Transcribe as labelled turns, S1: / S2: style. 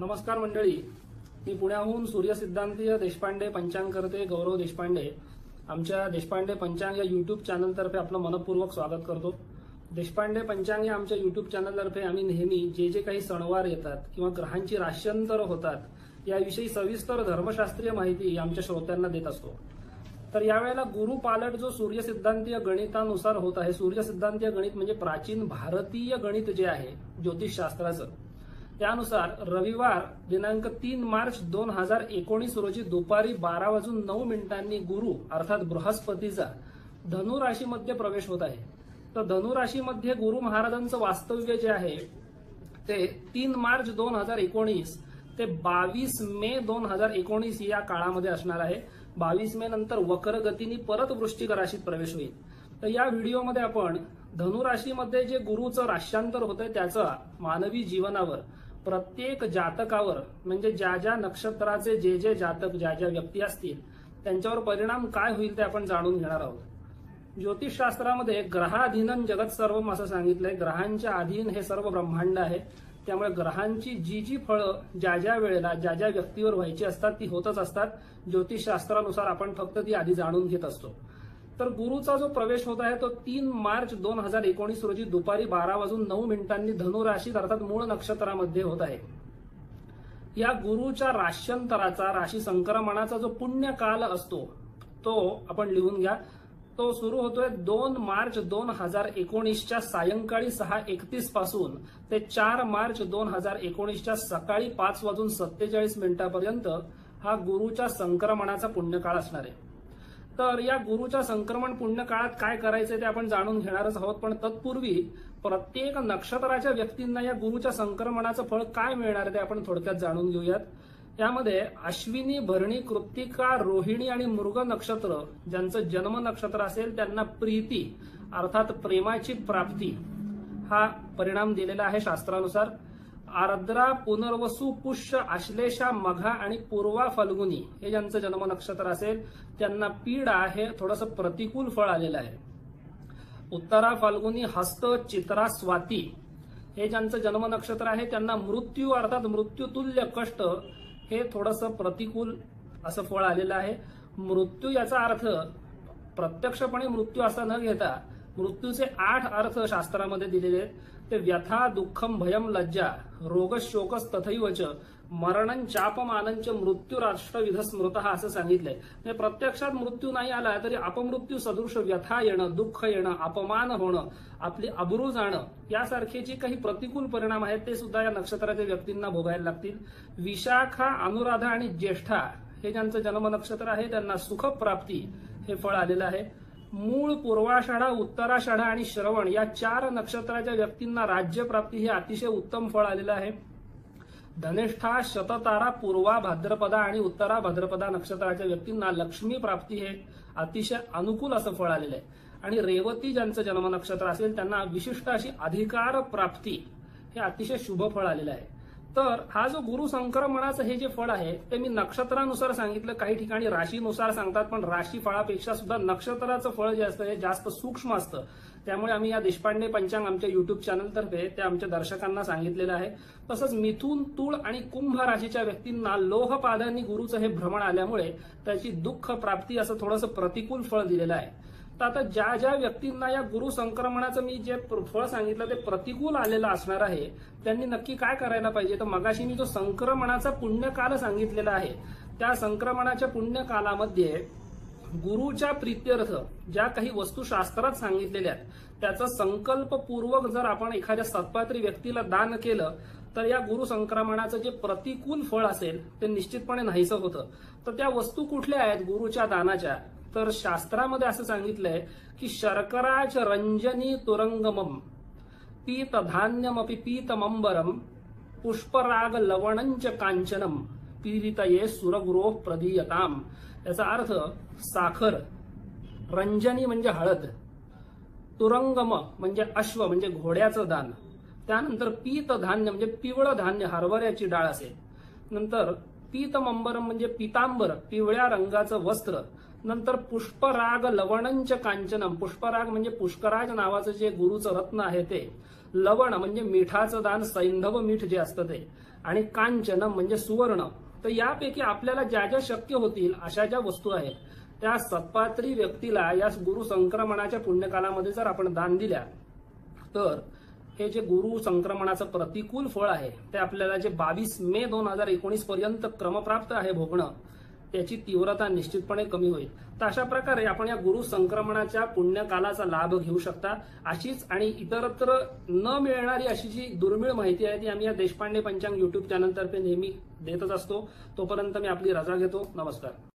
S1: नमस्कार मंडळी. मी पुण्याहून सूर्यसिद्धांतीय देशपांडे पंचांग करते गौरव देशपांडे. आमच्या देशपांडे पंचांग या युट्यूब चॅनलतर्फे आपलं मनपूर्वक स्वागत करतो. देशपांडे पंचांग या आमच्या युट्यूब चॅनलतर्फे आम्ही नेहमी जे जे काही सणवार येतात किंवा ग्रहांची राश्यंतर होतात याविषयी सविस्तर धर्मशास्त्रीय माहिती आमच्या श्रोत्यांना देत असतो. तर यावेळेला गुरु पालट जो सूर्यसिद्धांतीय गणितानुसार होत आहे सूर्यसिद्धांतीय गणित म्हणजे प्राचीन भारतीय गणित जे आहे ज्योतिषशास्त्राचं. त्यानुसार रविवार दिनांक तीन मार्च दोन हजार एकोणीस रोजी दुपारी बारा वाजून नऊ मिनिटांनी गुरु अर्थात बृहस्पतीचा धनु राशीमध्ये प्रवेश होत आहे. तर धनु राशीमध्ये गुरु महाराजांचं वास्तव्य जे आहे ते तीन मार्च दोन हजार एकोणीस ते बावीस मे दोन हजार एकोणीस या काळामध्ये असणार आहे. बावीस मे नंतर वक्र गतीने परत वृश्चिक राशीत प्रवेश होईल. तर या व्हिडिओमध्ये आपण धनुराशीमध्ये जे गुरुचं राश्यांतर होतंय त्याचा मानवी जीवनावर प्रत्येक जातकावर म्हणजे ज्या ज्या नक्षत्राचे जे जे जातक ज्या ज्या व्यक्ती असतील त्यांच्यावर परिणाम काय होईल ते आपण जाणून घेणार आहोत. ज्योतिषशास्त्रामध्ये ग्रहाधीनन जगत सर्वम असं सांगितलंय. ग्रहांच्या अधीन हे सर्व ब्रह्मांड आहे. त्यामुळे ग्रहांची जी जी फळं ज्या ज्या वेळेला ज्या ज्या व्यक्तीवर व्हायची असतात ती होतच असतात. ज्योतिषशास्त्रानुसार आपण फक्त ती आधी जाणून घेत असतो. तर गुरुचा जो प्रवेश होत आहे तो तीन मार्च दोन हजार एकोणीस रोजी दुपारी बारा वाजून नऊ मिनिटांनी धनुराशीत अर्थात मूळ नक्षत्रामध्ये होत आहे. या गुरुच्या राश्यंतराचा राशी संक्रमणाचा जो पुण्यकाल असतो तो आपण लिहून घ्या. तो सुरू होतोय दोन मार्च दोन हजार एकोणीसच्या सायंकाळी सहा एकतीसपासून ते चार मार्च दोन हजार एकोणीसच्या सकाळी पाच वाजून सत्तेचाळीस मिनिटापर्यंत हा गुरुच्या संक्रमणाचा पुण्यकाळ असणार आहे. तर या गुरुच्या संक्रमण पुण्य काळात काय करायचं ते आपण जाणून घेणारच आहोत. पण तत्पूर्वी प्रत्येक नक्षत्राच्या व्यक्तींना या गुरुच्या संक्रमणाचं फळ काय मिळणार आहे ते आपण थोडक्यात जाणून घेऊयात. यामध्ये अश्विनी भरणी कृत्तिका रोहिणी आणि मृग नक्षत्र ज्यांचं जन्म नक्षत्र असेल त्यांना प्रीती अर्थात प्रेमाची प्राप्ती हा परिणाम दिलेला आहे शास्त्रानुसार. आर्द्रा पुनर्वसू पुष्य आश्लेषा मघा आणि पूर्वा फल्गुनी हे ज्यांचं जन्म नक्षत्र असेल त्यांना पीडा हे थोडंसं प्रतिकूल फळ आलेलं आहे. उत्तरा फाल्गुनी हस्त चित्रा स्वाती हे ज्यांचं जन्म नक्षत्र आहे त्यांना मृत्यू अर्थात मृत्यूतुल्य कष्ट हे थोडंसं प्रतिकूल असं फळ आलेलं आहे. मृत्यू याचा अर्थ प्रत्यक्षपणे मृत्यू असा न घेता मृत्यूचे आठ अर्थ शास्त्रामध्ये दिलेले आहेत. ते व्यथा दुःखम भयम लज्जा रोगशोकस तथैवच मरणं चापमानंच मृत्यू राष्ट्रविध स्मृत असं सांगितलंय. म्हणजे प्रत्यक्षात मृत्यू नाही आला तरी अपमृत्यू सदृश व्यथा येणं दुःख येणं अपमान होणं आपली अब्रू जाणं यासारखे जे काही प्रतिकूल परिणाम आहेत ते सुद्धा या नक्षत्राच्या व्यक्तींना भोगायला लागतील. विशाखा अनुराधा आणि ज्येष्ठा हे ज्यांचं जन्म नक्षत्र आहे त्यांना सुखप्राप्ती हे फळ आलेलं आहे. मूळ पूर्वाषाढा उत्तराषाढा आणि श्रवण या चार नक्षत्राच्या व्यक्तींना राज्यप्राप्ती हे अतिशय उत्तम फळ आलेलं आहे. धनिष्ठा शततारा पूर्वा भाद्रपदा आणि उत्तरा भाद्रपदा नक्षत्राच्या व्यक्तींना लक्ष्मी प्राप्ती हे अतिशय अनुकूल असं फळ आलेलं आहे. आणि रेवती ज्यांचं जन्म नक्षत्र असेल त्यांना विशिष्ट अशी अधिकार प्राप्ती हे अतिशय शुभ फळ आलेलं आहे. तर हा जो गुरु संक्रमणाचं हे जे फळ आहे ते मी नक्षत्रानुसार सांगितलं. काही ठिकाणी राशीनुसार सांगतात पण राशी फळापेक्षा सुद्धा नक्षत्राचं फळ जे असतं हे जास्त सूक्ष्म असतं. त्यामुळे आम्ही या देशपांडे पंचांग आमच्या युट्यूब चॅनलतर्फे ते आमच्या दर्शकांना सांगितलेलं आहे. तसंच मिथून तुळ आणि कुंभ राशीच्या व्यक्तींना लोहपादांनी गुरुचं हे भ्रमण आल्यामुळे त्याची दुःख प्राप्ती असं थोडंसं प्रतिकूल फळ दिलेलं आहे. तर आता ज्या ज्या व्यक्तींना या गुरु संक्रमणाचं मी जे फळ सांगितलं ते प्रतिकूल आलेलं असणार आहे त्यांनी नक्की काय करायला पाहिजे? तर मगाशी मी जो संक्रमणाचा पुण्यकाल सांगितलेला आहे त्या संक्रमणाच्या पुण्यकालामध्ये गुरुच्या प्रित्यर्थ ज्या काही वस्तू शास्त्रात सांगितलेल्या आहेत त्याचा संकल्पपूर्वक जर आपण एखाद्या सत्पात्री व्यक्तीला दान केलं तर या गुरु संक्रमणाचं जे प्रतिकूल फळ असेल ते निश्चितपणे नाहीसं होतं. तर त्या वस्तू कुठल्या आहेत? गुरुच्या दानाच्या. तर शास्त्रामध्ये असं सांगितलंय की शर्कराच रंजनी तुरंगमम पीत धान्यमपि पीतमंबरम पुष्पराग लवणंच कांचनम पीडितये सुरगुरो प्रदीयताम. याचा अर्थ साखर रंजनी म्हणजे हळद तुरंगम म्हणजे अश्व म्हणजे घोड्याचं दान. त्यानंतर पीत धान्य म्हणजे पिवळं धान्य हरभऱ्याची डाळ असेल. नंतर पीतमंबरम म्हणजे पितांबर पिवळ्या रंगाचं वस्त्र नंतर पुष्पराग लवणंच कांचनम. पुष्पराग म्हणजे पुष्कराज नावाचं जे गुरुचं रत्न आहे ते. लवण म्हणजे मिठाचं दान सैंधव मीठ जे असतं ते. आणि कांचनम म्हणजे सुवर्ण. तर यापैकी आपल्याला ज्या ज्या शक्य होतील अशा ज्या वस्तू आहेत त्या सत्पात्री व्यक्तीला या गुरु संक्रमणाच्या पुण्यकालामध्ये जर आपण दान दिल्या तर हे जे गुरु संक्रमणाचं प्रतिकूल फळ आहे ते आपल्याला जे बावीस मे दोन हजार एकोणीस पर्यंत क्रमप्राप्त आहे भोगणं त्याची तीव्रता निश्चितपणे कमी होईल. तर अशा प्रकारे आपण या गुरु संक्रमणाच्या पुण्यकालाचा लाभ घेऊ शकता. अशीच आणि इतरत्र न मिळणारी अशी जी दुर्मिळ माहिती आहे ती आम्ही या देशपांडे पंचांग युट्यूब चॅनलतर्फे नेहमी देतच असतो. तोपर्यंत मी आपली रजा घेतो. नमस्कार.